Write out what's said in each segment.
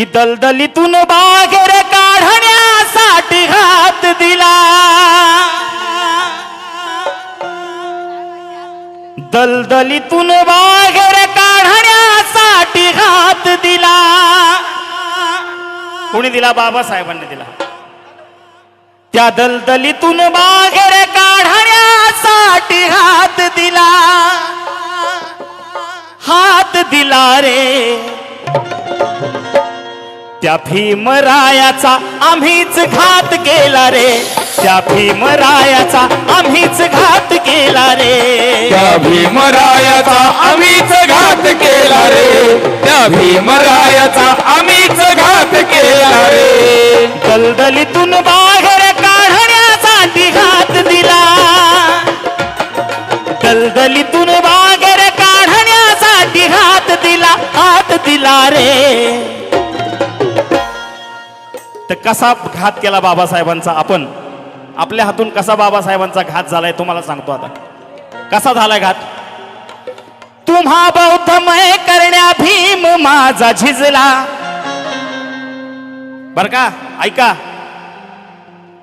की दलदलीतून बाहेर काढण्यासाठी हात दिला. दलदलीतून बाहेर काढण्यासाठी हात दिला. कोणी दिला? बाबासाहेबांनी दिला. त्या दलदलीतून बाहेर काढण्यासाठी हात दिला. हात दिला रे. त्या भीमरायाचा आम्हीच घात केला रे. त्या भीमरायाचा आम्हीच घात केला रे. त्या भीमरायाचा आम्हीच घात केला रे. त्या भीमरायाचा आम्हीच घात केला रे. दलदलीतून बाहेर काढण्यासाठी हात दिला. दलदलीतून बाहेर काढण्यासाठी हात दिला हात दिला रे. कसा घात केला बाबासाहेबांचा आपण? आपल्या हातून कसा बाबासाहेबांचा घात झालाय तुम्हाला सांगतो आता. कसा झालाय घात? तुम्हा बौद्धमय करण्या भीम माझा झिजला. बर का? ऐका.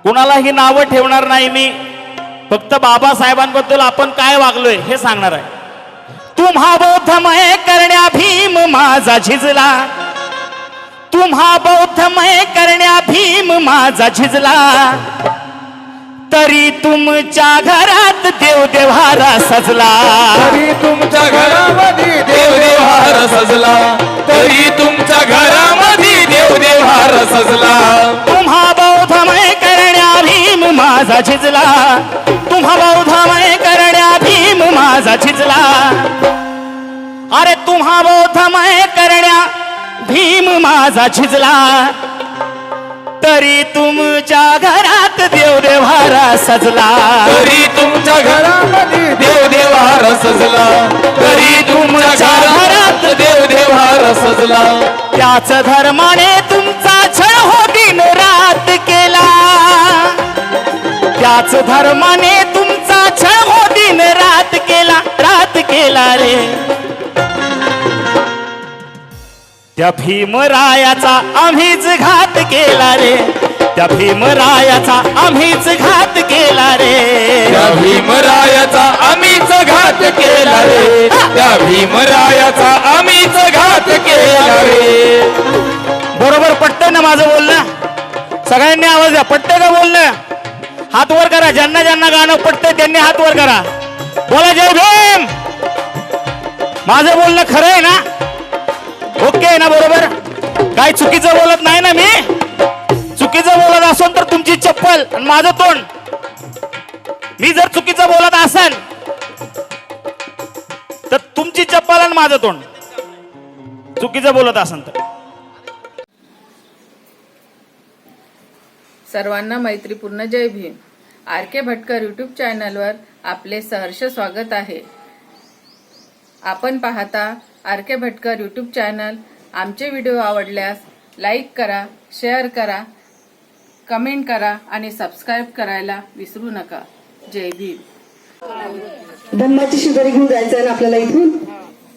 कुणालाही नावं ठेवणार नाही मी. फक्त बाबासाहेबांबद्दल आपण काय वागलोय हे सांगणार आहे. तुम्हा बौद्धमय करण्या भीम माझा झिजला. तुम्हा बौद्धमय करण्या भीम माझा झिजला. तरी तुमच्या घरात देव देव्हारा सजला. तरी तुमच्या घरामध्ये देवदेवार सजला. तरी तुमच्या घरामध्ये देवदेवार सजला. तुम्हा बौद्धमय करण्या भीम माझा झिजला. माझा झिजला तरी तुमच्या घरात देवदेव्हारा सजला. तरी तुमच्या घरामध्ये देवदेवार सजला. तरी तुमच्या घरात देवदेवार सजला. त्याच धर्माने तुमचा छळ हो दिन रात केला. त्याच धर्माने तुमचा छळ हो दिन रात केला. रात केला रे. त्या भीमरायाचा आम्हीच घात केला रे. त्या भीमरायाचा आम्हीच घात केला रे. त्या भीमरायाचा आम्हीच घात केला रे. त्या भीमरायाचा आम्हीच घात केला रे. बरोबर पटतंय ना माझं बोलणं? सगळ्यांनी आवाज द्या. पटतंय का बोलणं? हात वर करा. ज्यांना ज्यांना गाणं पटतंय त्यांनी हात वर करा. बोला जय भीम! माझं बोलणं खरं आहे ना? ओके आहे ना बरोबर? काय चुकीचं बोलत नाही ना मी? चुकीचं बोलत असेल तर तुमची चप्पल आणि माझं तोंड. मी जर चुकीचं बोलत असेल तर तुमची चप्पल आणि माझं तोंड. चुकीचं बोलत असेल तर. सर्वांना मैत्रीपूर्ण Jai Bhim. R K Bhatkar YouTube चॅनलवर आपले सहर्ष स्वागत आहे. आपण पाहता R K Bhatkar YouTube channel. आमचे व्हिडिओ आवडल्यास लाईक करा शेअर करा कमेंट करा आणि सबस्क्राईब करायला विसरू नका. जय भीम. धम्माची शिकारी घेऊन जायचं आहे ना आपल्याला इथून?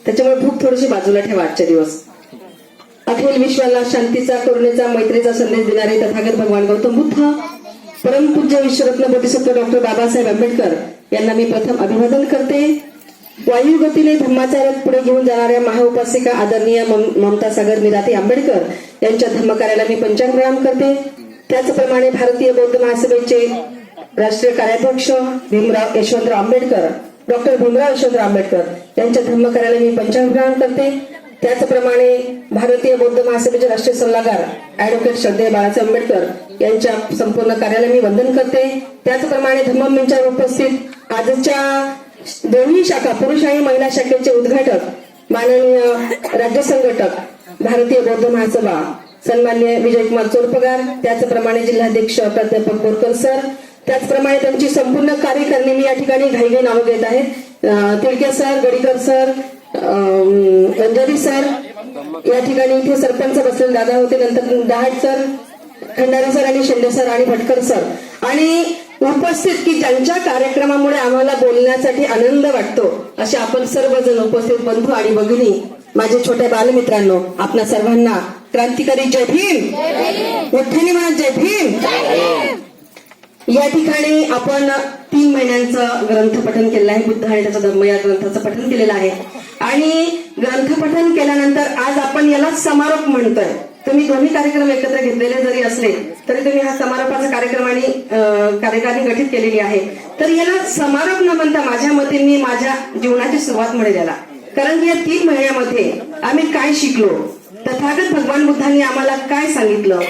त्याच्यामुळे भूक थोडीशी बाजूला ठेवा आजच्या दिवस. अखिल विश्वाला शांतीचा करुणेचा मैत्रीचा संदेश देणारे तथागत भगवान गौतम बुद्ध. परमपूज्य विश्वरत्न बोधिसत्व डॉक्टर बाबासाहेब आंबेडकर यांना मी प्रथम अभिवादन करते. वायू गतीने धम्माचा रथ पुढे घेऊन जाणाऱ्या महाउपासिका आदरणीय मम- ममता सागर निराते आंबेडकर यांच्या धम्मकार्याला मी पंचांग करते. त्याचप्रमाणे भारतीय बौद्ध महासभेचे राष्ट्रीय कार्याध्यक्ष भीमराव यशवंतराव आंबेडकर डॉक्टर भीमराव यशवंतराव आंबेडकर यांच्या धम्मकार्याला मी पंचांग करते. त्याचप्रमाणे भारतीय बौद्ध महासभेचे राष्ट्रीय सल्लागार ऍडव्होकेट श्रद्धेय बाळासाहेब आंबेडकर यांच्या संपूर्ण कार्याला मी वंदन करते. त्याचप्रमाणे धम्म मंचावर उपस्थित आजच्या दोन्ही शाखा पुरुष आणि महिला शाखेचे उद्घाटक माननीय राज्य संघटक भारतीय बौद्ध महासभा सन्मान्य विजयकुमार चोरपगार त्याचप्रमाणे जिल्हाध्यक्ष प्राध्यापक बोरकर सर त्याचप्रमाणे त्यांची संपूर्ण कार्यकारिणी मी या ठिकाणी घाईघाई नावं घेत आहेत. तिळके सर गडीकर सर अं, सर या ठिकाणी इथे सरपंच बसलेले दादा होते नंतर दहाट सर खंडारे सर आणि शेंडे सर आणि भटकर सर. आणि उपस्थित की ज्यांच्या कार्यक्रमामुळे आम्हाला बोलण्यासाठी आनंद वाटतो. असे आपण सर्वजण उपस्थित बंधू आणि भगिनी माझे छोट्या बालमित्रांनो आपणा सर्वांना क्रांतिकारी जय भीम! मोठ्याने म्हणा जय भीम! या ठिकाणी आपण तीन महिन्यांचं ग्रंथपठन केलेलं आहे. बुद्ध आणि त्याचा धर्म या ग्रंथाचं पठन केलेलं आहे. आणि ग्रंथपठन केल्यानंतर आज आपण याला समारोप म्हणतोय. तुम्ही दोन्ही कार्यक्रम एकत्र घेतलेले जरी असले तरी तुम्ही हा समारोपाचा कार्यक्रम आणि अं, कार्यकारिणी गठीत केलेली आहे. तर याला समारोप न म्हणता माझ्या मते मी माझ्या जीवनाची सुरुवात म्हणेल याला कारण की या तीन महिन्यामध्ये आम्ही काय शिकलो? तथागत भगवान बुद्धांनी आम्हाला काय सांगितलं?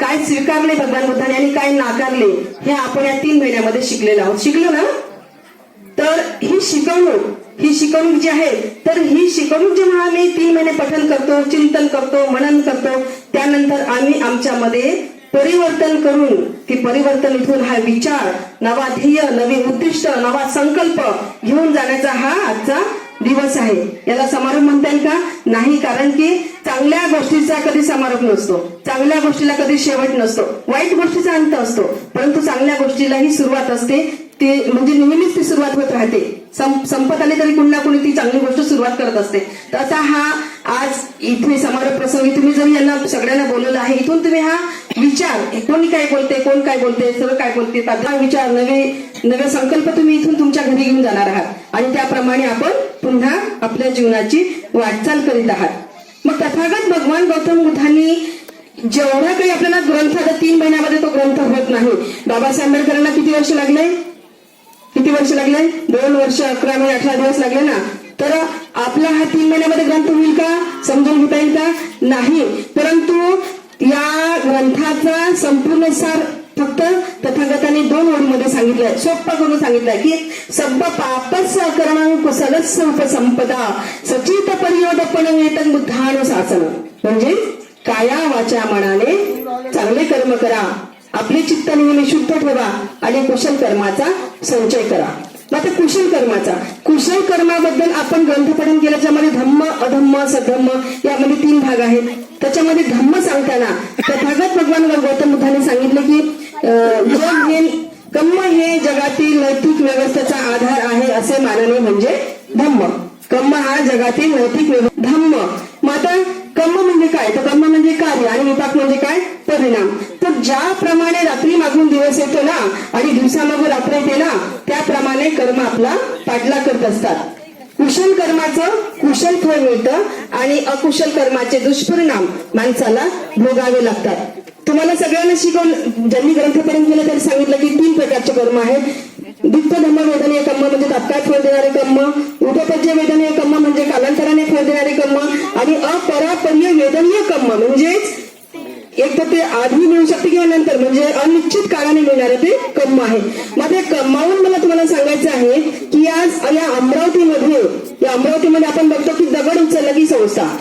काय स्वीकारले भगवान बुद्धांनी आणि काय नाकारले? हे आपण या तीन महिन्यामध्ये शिकलेलो आहोत. शिकलो ना? तर ही शिकवणूक ही शिकवणूक जी आहे तर ही शिकवणूक जेव्हा आम्ही तीन महिने पठन करतो चिंतन करतो मनन करतो. त्यानंतर आम्ही आमच्यामध्ये परिवर्तन करून ती परिवर्तन इथून हा विचार नवा ध्येय नवी उद्दिष्ट नवा संकल्प घेऊन जाण्याचा हा आजचा दिवस आहे. याला समारोप म्हणता येईल का? नाही कारण की चांगल्या गोष्टीचा कधी समारोप नसतो. चांगल्या गोष्टीला कधी शेवट नसतो. वाईट गोष्टीचा अंत असतो. परंतु चांगल्या गोष्टीलाही सुरुवात असते. ते म्हणजे नेहमीच ती सुरुवात होत राहते. संपत आली तरी कुणी ना कुणी ती चांगली गोष्ट सुरुवात करत असते. तर असा हा आज इथे समारोप प्रसंगी तुम्ही जरी यांना सगळ्यांना बोलवलं आहे इथून तुम्ही हा विचार कोणी काय बोलते कोण काय बोलते सर्व काय बोलते हा विचार नवे नवे संकल्प तुम्ही इथून तुमच्या घरी घेऊन जाणार आहात. आणि त्याप्रमाणे आपण पुन्हा आपल्या जीवनाची वाटचाल करीत आहात. मग तथागत भगवान गौतम बुद्धांनी जेवढा काही आपल्याला ग्रंथ आता तीन महिन्यामध्ये तो ग्रंथ होत नाही. बाबासाहेब आंबेडकरांना किती वर्ष लागले? किती वर्ष लागले? दोन वर्ष अकरा महिने अठरा दिवस लागले ना? तर आपला हा तीन महिन्यामध्ये ग्रंथ होईल का? समजून घेता येईल का? नाही. परंतु या ग्रंथाचा संपूर्ण सार फक्त तथागताने दोन ओळीमध्ये सांगितलंय. सोप्पा करून सांगितलंय की सब पापस करणं कुसलस उपसंपदा सचित परियोदपण येतन बुद्धानुशासन. म्हणजे काया वाचा मनाने चांगले कर्म करा. आपले चित्त नेहमी शुद्ध ठेवा आणि कुशल कर्माचा संचय करा. आता कुशल कर्माचा. कुशल कर्माबद्दल आपण ग्रंथपठन केलं ज्यामध्ये धम्म अधम्म सधम्म यामध्ये तीन भाग आहेत. त्याच्यामध्ये धम्म सांगताना तथागत भगवान गौतम बुद्धाने सांगितलं की योग हे कम्म हे जगातील नैतिक व्यवस्थेचा आधार आहे असे मानणे म्हणजे धम्म. कम्म हा जगातील नैतिक धम्म. मग आता कम्म म्हणजे काय? तर कम्म म्हणजे कार्य आणि विपाक म्हणजे काय? परिणाम. तर ज्याप्रमाणे रात्री मागून दिवस येतो ना आणि दिवसामागून रात्र येते ना त्याप्रमाणे कर्म आपला पाठला करत असतात. कुशल कर्माचं कुशल फळ मिळतं आणि अकुशल कर्माचे दुष्परिणाम माणसाला भोगावे लागतात. तुम्हाला सगळ्यांना शिकवून ज्यांनी ग्रंथपर्यंत केलं त्यांनी सांगितलं की तीन प्रकारचे कर्म आहेत. दुःख धम्म वेदनीय कर्म म्हणजे तात्काळ फळ देणारे कर्म उपपज्य वेदनीय कर्म म्हणजे कालांतराने फळ देणारे कर्म आणि अपरापर्य वेदनीय कर्म म्हणजेच एक तर ते आधी मिळू शकते किंवा नंतर म्हणजे अनिश्चित काळाने मिळणारे ते कम्म आहे. मग ते कम्मावून मला तुम्हाला सांगायचं आहे की आज या अमरावतीमध्ये या अमरावतीमध्ये आपण बघतो की दगड उचलला की संस्था.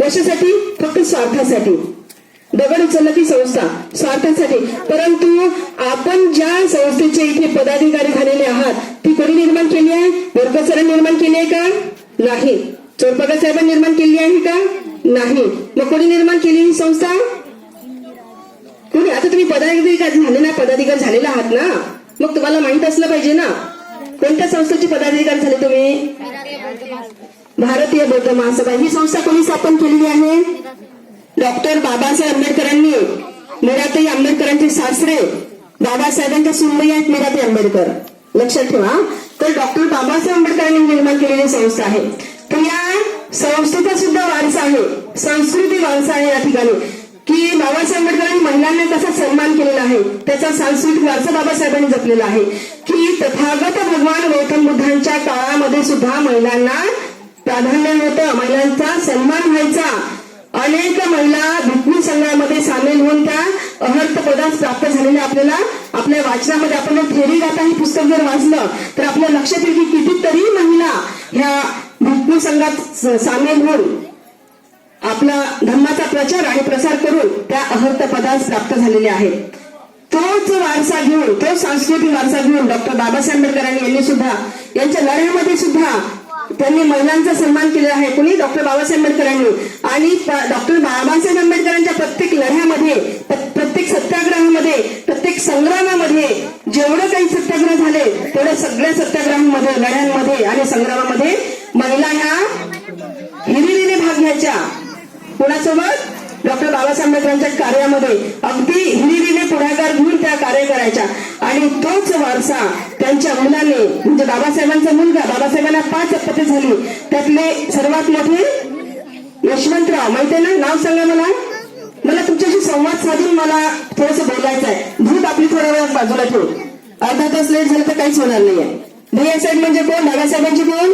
कशासाठी? फक्त स्वार्थासाठी. दगड उचलला की संस्था स्वार्थासाठी. परंतु आपण ज्या संस्थेचे इथे पदाधिकारी झालेले आहात ती कोणी निर्माण केली आहे? बोरकर निर्माण केली आहे का? नाही. चोरपगा साहेबांनी निर्माण केली आहे का? नाही. मग कोणी निर्माण केली ही संस्था? कोणी आता तुम्ही पदाधिकारी झालेला पदाधिकारी झालेला आहात ना? मग तुम्हाला माहीत असलं पाहिजे ना? कोणत्या संस्थेचे पदाधिकारी झाले तुम्ही? भारतीय बौद्ध महासभा. ही संस्था कोणी स्थापन केलेली आहे? डॉक्टर बाबासाहेब आंबेडकरांनी. मीराताई आंबेडकरांचे सासरे. बाबासाहेबांच्या सुनबाई आहेत मीराताई आंबेडकर. लक्षात ठेवा तर डॉक्टर बाबासाहेब आंबेडकरांनी निर्माण केलेली संस्था आहे. तर या संस्थेचा सुद्धा वारसा आहे. संस्कृती वारसा आहे या ठिकाणी. की बाबासाहेब आंबेडकरांनी महिलांना कसा सन्मान केलेला आहे. त्याचा सांस्कृतिक वारसा बाबासाहेबांनी जपलेला आहे. की तथागत भगवान गौतम बुद्धांच्या काळामध्ये सुद्धा महिलांना प्राधान्य होतं महिलांचा सन्मान व्हायचा. अनेक महिला भिक्खू संघामध्ये सामील होऊन त्या अहर्थ पदास प्राप्त झालेल्या आपल्याला आपल्या वाचनामध्ये आपण थेरी गाता हे पुस्तक जर वाचलं तर आपल्या लक्षात येईल की कितीतरी महिला ह्या भिक्खू संघात सामील होऊन आपला धर्माचा प्रचार आणि प्रसार करून त्या अहर्त पदास प्राप्त झालेल्या आहेत. तोच वारसा घेऊन तो सांस्कृतिक वारसा घेऊन डॉक्टर बाबासाहेब आंबेडकरांनी यांनी सुद्धा यांच्या लढ्यामध्ये सुद्धा त्यांनी महिलांचा सन्मान केलेला आहे. कुणी? डॉक्टर बाबासाहेब आंबेडकरांनी. आणि डॉक्टर बाबासाहेब आंबेडकरांच्या प्रत्येक लढ्यामध्ये प्रत्येक सत्याग्रहामध्ये प्रत्येक संग्रामामध्ये जेवढं काही सत्याग्रह झाले तेवढ्या सगळ्या सत्याग्रहांमध्ये लढ्यांमध्ये आणि संग्रामामध्ये महिला ह्या हिरिरीने भाग घ्यायच्या कोणासोबत? डॉक्टर बाबासाहेब आंबेडकरांच्या कार्यामध्ये. अगदी हिरिरीने पुढाकार घेऊन त्या कार्य करायच्या. आणि तोच वारसा त्यांच्या मुलाने म्हणजे बाबासाहेबांचा मुलगा बाबासाहेबांना पाच अपत्य झाली. त्यातले सर्वात मोठे यशवंतराव माहिती आहे ना? नाव सांगा मला. मला तुमच्याशी संवाद साधून मला थोडस बोलायचं आहे. भूत आपली थोड्या वेळात बाजूला ठेवू. अर्धा तास लेट झालं तर काहीच होणार नाहीये. भैया साहेब म्हणजे कोण? बाबासाहेबांची कोण?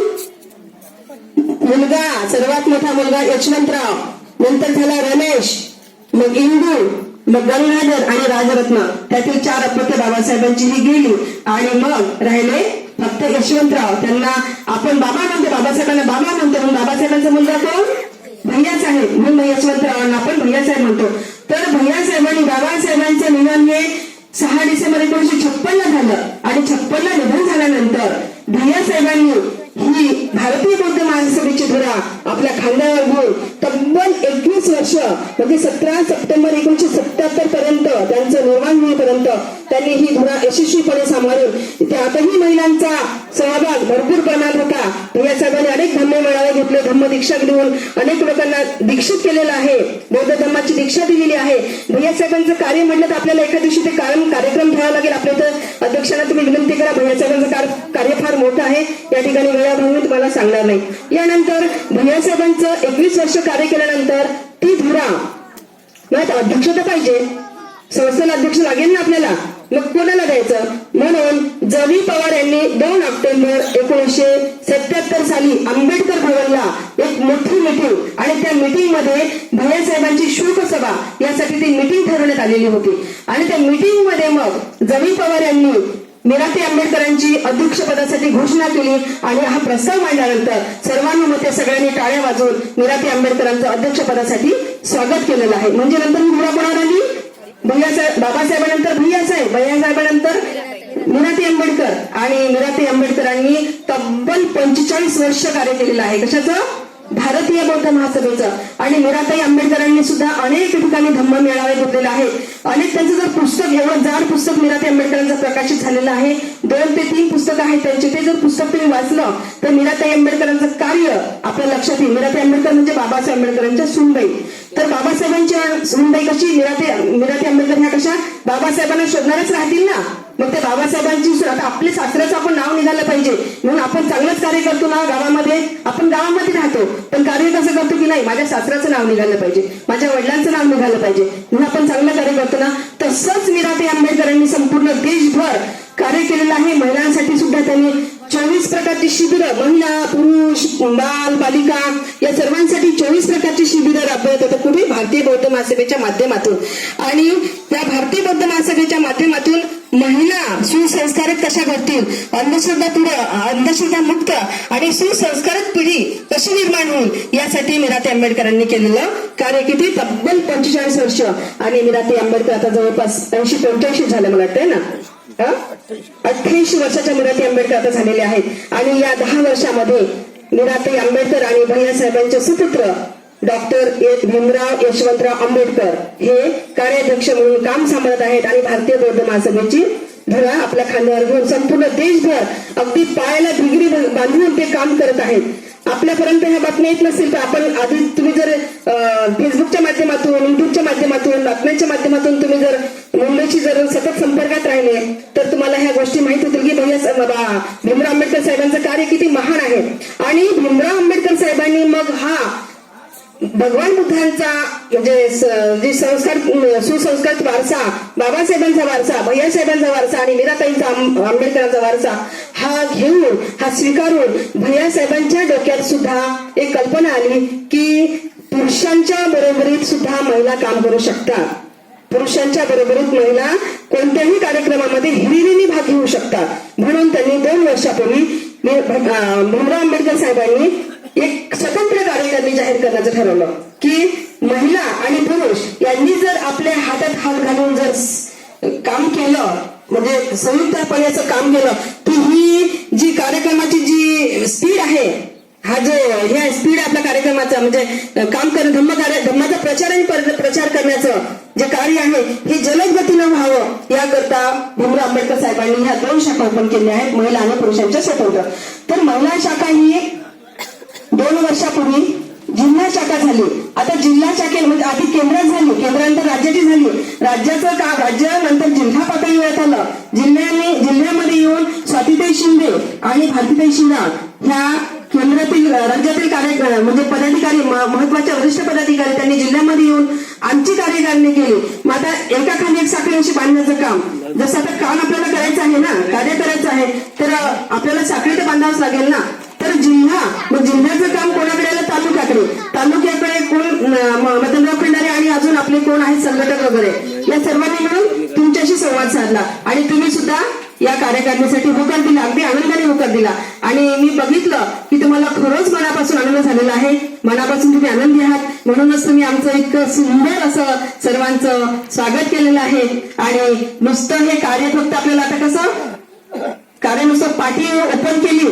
मुलगा सर्वात मोठा मुलगा यशवंतराव. नंतर झाला रमेश मग इंदू मग गंगाधर आणि राजरत्न. त्यातील चार अपत्य बाबासाहेबांची ही गेली. आणि मग राहिले फक्त यशवंतराव. त्यांना आपण बाबा म्हणतो बाबासाहेबांना बाबा म्हणतो. म्हणून बाबासाहेबांचा मुलगा कोण? भैया साहेब म्हणून यशवंतरावांना आपण भैया साहेब म्हणतो. तर भैया साहेबांनी बाबासाहेबांचं निधन हे सहा डिसेंबर एकोणीशे छप्पन्न झालं. आणि छप्पन्न निधन झाल्यानंतर भैया साहेबांनी ही भारतीय बौद्ध महासभेची धुरा आपल्या खांद्यावर घेऊन तब्बल एकवीस वर्ष म्हणजे सतरा सप्टेंबर एकोणीशे सत्याहत्तर पर्यंत त्यांचं निर्माण होईपर्यंत त्यांनी ही धुरा यशस्वीपणे सांभाळून त्यातही महिलांचा सहभाग भरपूर प्रमाणात होता. या सगळ्यांनी अनेक धम्मे मेळावे घेतले धम्म दीक्षा घेऊन अनेक लोकांना दीक्षित केलेलं आहे. बौद्ध धर्माची दीक्षा दिलेली आहे. भैया साहेबांचं कार्य म्हटलं तर आपल्याला एका दिवशी ते कारण कार्यक्रम घ्यावा लागेल. आपल्या तर अध्यक्षांना तुम्ही विनंती करा. भैया साहेबांचं कार्य फार मोठं आहे. या ठिकाणी वेळाभावी तुम्हाला सांगणार नाही. यानंतर भैया बाळासाहेबांचं एकवीस वर्ष कार्य केल्यानंतर ती धुरा मग अध्यक्ष तर पाहिजे. संस्थेला अध्यक्ष लागेल ना आपल्याला? मग कोणाला द्यायचं? म्हणून जवी पवार यांनी दोन ऑक्टोबर एकोणीसशे सत्याहत्तर साली आंबेडकर भवनला एक मोठी मिटिंग आणि त्या मिटिंगमध्ये भैयासाहेबांची शोकसभा यासाठी ती मिटिंग ठरवण्यात आलेली होती. आणि त्या मिटिंगमध्ये मग जवी पवार यांनी मिराती आंबेडकरांची अध्यक्षपदासाठी घोषणा केली आणि हा प्रस्ताव मांडल्यानंतर सर्वानुमते सगळ्यांनी टाळ्या वाजवून मिराती आंबेडकरांचं अध्यक्षपदासाठी स्वागत केलेलं आहे. म्हणजे नंतर मुला धुरा कोणावर आली? भैयासाहेब बाबासाहेबांनंतर भैयासाहेब भैयासाहेबांनंतर मिराती आंबेडकर. आणि मिराती आंबेडकरांनी तब्बल पंचेचाळीस वर्ष कार्य केलेलं आहे. कशाचं? भारतीय बौद्ध महासभेचं आणि मिराताई आंबेडकरांनी सुद्धा अनेक ठिकाणी धम्म मेळावे घेतलेले आहेत. अनेक त्यांचं जर पुस्तक एवढं जाड पुस्तक मीराताई आंबेडकरांचं प्रकाशित झालेलं आहे दोन ते तीन पुस्तकं आहेत त्यांचे. ते जर पुस्तक तुम्ही वाचलं तर मिराताई आंबेडकरांचं कार्य आपल्या लक्षात येईल. मीराताई आंबेडकर म्हणजे बाबासाहेब आंबेडकरांच्या सुनबाई. तर बाबासाहेबांच्या सुनबाई कशी? मिराती मीराताई आंबेडकर ह्या कशा? बाबासाहेबांना शोधणारच राहतील ना. मग ते बाबासाहेबांची आता आपले सासऱ्याचं आपण नाव निघालं पाहिजे. म्हणून आपण चांगलंच कार्य करतो ना गावामध्ये. आपण गावामध्ये राहतो. पण कार्य कसं करतो की नाही? माझ्या सासऱ्याचं नाव निघालं पाहिजे. माझ्या वडिलांचं नाव निघालं पाहिजे. म्हणून आपण चांगलं कार्य करतो ना? तसंच मिराते आंबेडकरांनी संपूर्ण देशभर कार्य केलेलं आहे. महिलांसाठी सुद्धा त्यांनी चोवीस प्रकारची शिबिरं महिला पुरुष बाल बालिका या सर्वांसाठी चोवीस प्रकारची शिबिरं राबवत होतं. कुठे? भारतीय बौद्ध महासभेच्या माध्यमातून. आणि त्या भारतीय बौद्ध महासभेच्या माध्यमातून महिला सुसंस्कारित कशा घडतील? अंधश्रद्धा पुढे अंधश्रद्धा मुक्त आणि सुसंस्कारित पिढी कशी निर्माण होईल? यासाठी मिराते आंबेडकरांनी केलेलं कार्य किती? तब्बल पंचेचाळीस वर्ष. आणि मिराते आंबेडकर आता जवळपास ऐंशी पंच्याऐंशी झालं मला वाटतंय ना? अठ्ठ्याऐंशी वर्षाच्या मिराती आंबेडकर आता झालेले आहेत. आणि या दहा वर्षामध्ये मिराती आंबेडकर आणि भैयासाहेबांचे सुपुत्र डॉक्टर भीमराव यशवंतराव आंबेडकर हे कार्याध्यक्ष म्हणून काम सांभाळत आहेत आणि भारतीय बौद्ध महासभेची धडा आपल्या खांद्यावर घेऊन संपूर्ण देशभर अगदी पायाला डिग्री बांधून ते काम करत आहेत. आपल्यापर्यंत ह्या बातम्या येत नसतील तर आपण आधी तुम्ही जर फेसबुकच्या माध्यमातून युट्यूबच्या माध्यमातून बातम्यांच्या माध्यमातून तुम्ही जर मुंबईची जर सतत संपर्कात राहिले तर तुम्हाला ह्या गोष्टी माहीत होतील की भैया बाबा भीमराव आंबेडकर साहेबांचं कार्य किती महान आहे. आणि भीमराव आंबेडकर साहेबांनी मग हा भगवान बुद्धांचा म्हणजे स- संस्कार सुसंस्कृत वारसा बाबासाहेबांचा वारसा भैयासाहेबांचा वारसा आणि मीराताईंचा आंबेडकरांचा वारसा हा घेऊन हा स्वीकारून भैयासाहेबांच्या डोक्यात सुद्धा एक कल्पना आली की पुरुषांच्या बरोबरीत सुद्धा महिला काम करू शकतात. पुरुषांच्या बरोबरच महिला कोणत्याही कार्यक्रमामध्ये हिरिरीने भाग घेऊ शकतात. म्हणून त्यांनी दोन वर्षापूर्वी भीमराव आंबेडकर साहेबांनी एक स्वतंत्र कार्यकारिणी जाहीर करण्याचं ठरवलं की महिला आणि पुरुष यांनी जर आपल्या हातात हात घालून जर काम केलं म्हणजे संयुक्तपणे असं काम केलं की ही जी कार्यक्रमाची जी स्पीड आहे हा जो हे स्पीड आपल्या कार्यक्रमाचा म्हणजे काम करणं धम्म धम्माचा प्रचार आणि प्रचार करण्याचं कार्य आहे हे जलद गतीनं व्हावं. याकरता भीमराव आंबेडकर साहेबांनी ह्या दोन शाखा ओपन केल्या आहेत महिला आणि पुरुषांच्या स्वतंत्र. तर महिला शाखा ही दोन वर्षापूर्वी जिल्हा शाखा झाली. आता जिल्हा शाखेत म्हणजे आधी केंद्रात झाली केंद्रानंतर राज्याची झाली. राज्याचं का राज्य नंतर जिल्हा पातळीवर आलं. जिल्ह्याने जिल्ह्यामध्ये येऊन स्वातीताई शिंदे आणि भारतीताई शिंदा ह्या केंद्रातील राज्यातील कार्य म्हणजे पदाधिकारी महत्त्वाच्या वरिष्ठ पदाधिकारी त्यांनी जिल्ह्यामध्ये येऊन आमची कार्यकारिणी केली मग आता एका खाली एक साखळी अशी बांधण्याचं काम. जसं आता काम आपल्याला करायचं आहे ना कार्य करायचं आहे तर आपल्याला साखळी तर बांधावंच लागेल ना. तर जिल्हा मग जिल्ह्याचं काम कोणाकडे आलं? तालुक्याकडे. तालुक्याकडे कोण अं, मदनराव खंडारे आणि अजून आपले कोण आहेत? संघटक वगैरे. या सर्वांनी मिळून तुमच्याशी संवाद साधला. आणि तुम्ही सुद्धा या कार्यकारिणीसाठी होकार दिला. अगदी आनंदाने होकार दिला. आणि मी बघितलं की तुम्हाला खरंच मनापासून आनंद झालेला आहे. मनापासून तुम्ही आनंदी आहात. म्हणूनच तुम्ही आमचं इतकं सुंदर असं सर्वांचं स्वागत केलेलं आहे. आणि नुसतं हे कार्य फक्त आपल्याला आता कसं? कार्य नुसतं पाठी ओपन केली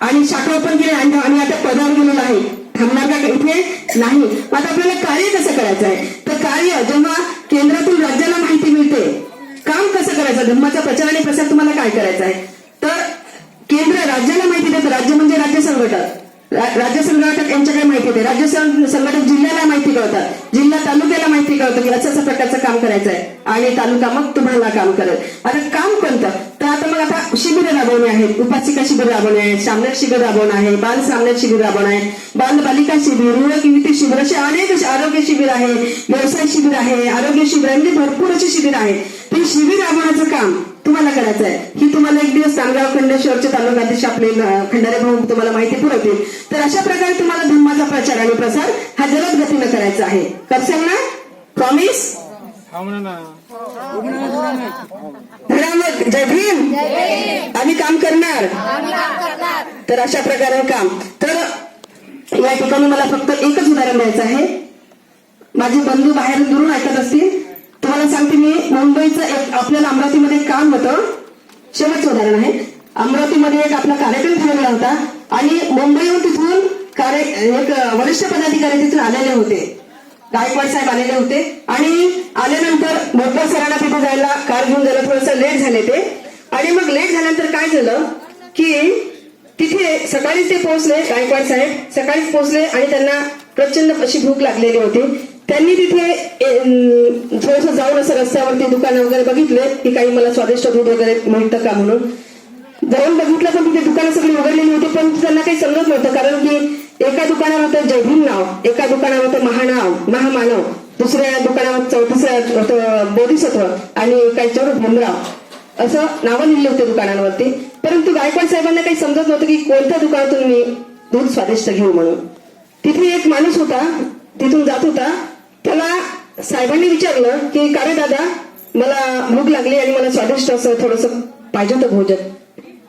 आणि शाखा ओपन केली आणि आम्ही आता पदावर गेलेलो आहे. थांबणार का इथे? नाही. आता आपल्याला कार्य कसं करायचं आहे? तर कार्य जेव्हा केंद्रातून राज्याला माहिती मिळते काम कसं करायचं? धर्माचा प्रचार आणि प्रसार तुम्हाला काय करायचा आहे? तर केंद्र राज्याला माहिती देतं. राज्य म्हणजे राज्य संघटक. राज्य संघटक यांच्या काय माहिती देते? राज्य संघटक जिल्ह्याला माहिती कळतात जिल्हा तालुक्याला माहिती कळतं की असं असं प्रकारचं काम करायचं आहे आणि तालुका मग तुम्हाला काम करेल. आता काम कोणतं? तर आता मग आता शिबिरं राबवणे आहेत. उपासिका शिबिर राबवणे आहेत? सामन्यात शिबिर राबवणं आहे. बाल सामन्यात शिबिर राबवणं आहे. बाल बालिका शिबिर युवक युवती शिबिर असे अनेक आरोग्य शिबिर आहे. व्यवसाय शिबिर आहे. आरोग्य शिबिर आहे. म्हणजे भरपूर असे शिबिर आहे ते शिबिर राबवण्याचं काम तुम्हाला करायचं आहे ही तुम्हाला एक दिवस तांगाव खंडेश्वरचे तालुकाधीश आपले खंडारे भाऊ तुम्हाला माहिती पुरवतील. तर अशा प्रकारे तुम्हाला धर्माचा प्रचार आणि प्रसार हा जलद गतीनं करायचा आहे. करसाल ना? प्रॉमिस धडामग जय भीम. आम्ही काम करणार. तर अशा प्रकारे काम. तर या ठिकाणी मला फक्त एकच उदाहरण द्यायचं आहे. माझे बंधू बाहेर दुरून ऐकत असतील. तुम्हाला सांगते मी मुंबईचं एक आपल्याला अमरावतीमध्ये एक काम होतं. शेवटचं उदाहरण आहे. अमरावतीमध्ये एक आपला कार्यक्रम ठरवला होता आणि मुंबईहून तिथून कार्य एक वरिष्ठ पदाधिकारी तिथून आलेले होते. गायकवाड साहेब आलेले होते. आणि आल्यानंतर बोरकर सरांना तिथे जायला कार घेऊन जायला थोडंसं लेट झाले ते. आणि मग लेट झाल्यानंतर काय झालं की तिथे सकाळीच ते पोहोचले गायकवाड साहेब. सकाळीच पोहोचले आणि त्यांना प्रचंड अशी भूक लागलेली होती. त्यांनी तिथे थोडस जाऊन असं रस्त्यावरती दुकानं वगैरे बघितले. की काही मला स्वादिष्ट दूध वगैरे मिळतं का म्हणून. जाऊन बघितलं पण तिथे दुकानं सगळी उघडलेली होती पण त्यांना काही समजत नव्हतं. कारण की एका दुकानावर होतं जयभीम नाव एका दुकानावर होतं महानाव महामानव दुसऱ्या दुकानावर चौ- होतं बोधिसत्व आणि एकाच्यावर भीमराव. असं नावं लिहिले होते दुकानांवरती. परंतु गायकवाड साहेबांना काही समजत नव्हतं की कोणत्या दुकानातून मी दूध स्वादिष्ट घेऊ म्हणून. तिथे एक माणूस होता तिथून जात होता. त्याला साहेबांनी विचारलं की का रे दादा मला भूक लागली आणि मला स्वादिष्ट असं थोडस पाहिजे होतं भोजन.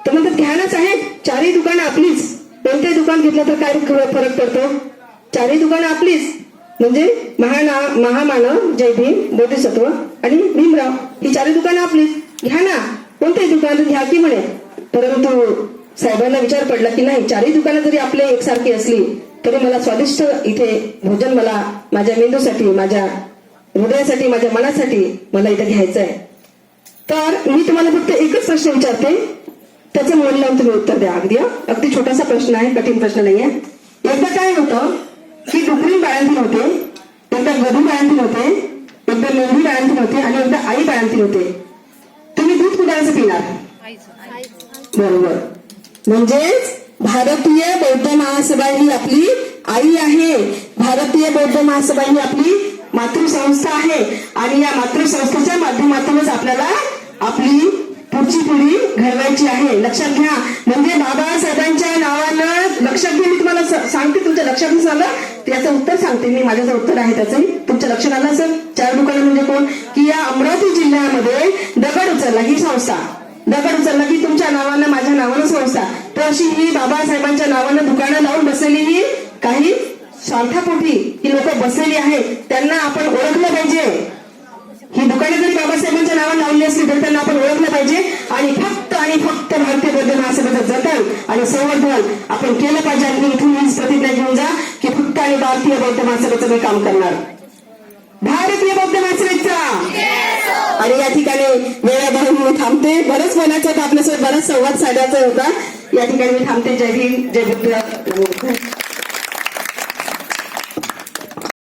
तर म्हणतात घ्या आहे चारही दुकानं आपलीच. कोणत्याही दुकान घेतलं तर काय फरक पडतो? चारही दुकानं आपलीच. म्हणजे महाना महामानव जय भीम बोधिसत्व आणि भीमराव ही चारही दुकानं आपलीच. घ्या ना. कोणत्याही दुकान घ्या की म्हणे. परंतु साहेबांना विचार पडला की नाही चारही दुकानं जरी आपले एकसारखी असली तरी मला स्वादिष्ट इथे भोजन मला माझ्या मेंदूसाठी माझ्या हृदयासाठी माझ्या मनासाठी मला इथे घ्यायचं आहे तर मी तुम्हाला फक्त एकच प्रश्न विचारते. त्याचं मन लावून तुम्ही उत्तर द्या. अगदी अगदी छोटासा प्रश्न आहे कठीण प्रश्न नाहीये. एकदा काय होतं की डुकरी बाळांतील होते एकदा गधू बाळांतील होते एकदा मेंढी बाळांतील होते आणि एकदा आई बाळांतील होते तुम्ही दूध कुणाचं पिणार? बरोबर. म्हणजेच भारतीय बौद्ध महासभा ही आपली आई आहे. भारतीय बौद्ध महासभा ही आपली मातृसंस्था आहे. आणि या मातृसंस्थेच्या माध्यमातूनच आपल्याला आपली पुढची पिढी घडवायची आहे. लक्षात घ्या. म्हणजे बाबासाहेबांच्या नावानं लक्षात घे मी तुम्हाला सांगते तुमच्या लक्षात आलं झालं. त्याचं उत्तर सांगते मी. माझं उत्तर आहे त्याचंही तुमच्या लक्षात आलं असेल? चार दुकानं म्हणजे कोण? की या अमरावती जिल्ह्यामध्ये दगड उचलला ही संस्था. दगड उचलला की तुमच्या नावानं माझ्या नावानं संस्था. तर अशी ही बाबासाहेबांच्या नावानं दुकानं लावून बसलेली ही काही स्वार्थापोटी ही लोक बसलेली आहेत त्यांना आपण ओळखलं पाहिजे. ही जरी बाबासाहेबांच्या नावानं लावली असली तर त्यांना आपण ओळखलं पाहिजे. आणि फक्त आणि फक्त भारतीय बौद्ध महासभेचं जतन आणि संवर्धन आपण केलं पाहिजे. आणि इथून हीच प्रतिज्ञा घेऊन जा की फक्त आणि भारतीय बौद्ध महासभेचं मी काम करणार. भारतीय बौद्ध महासभेचा. आणि या ठिकाणी वेळाभरून मी थांबते. बरंच बोलायचं होतं आपल्यासोबत बराच संवाद साधायचा होता. या ठिकाणी मी थांबते. जय हिंद जय बुद्ध.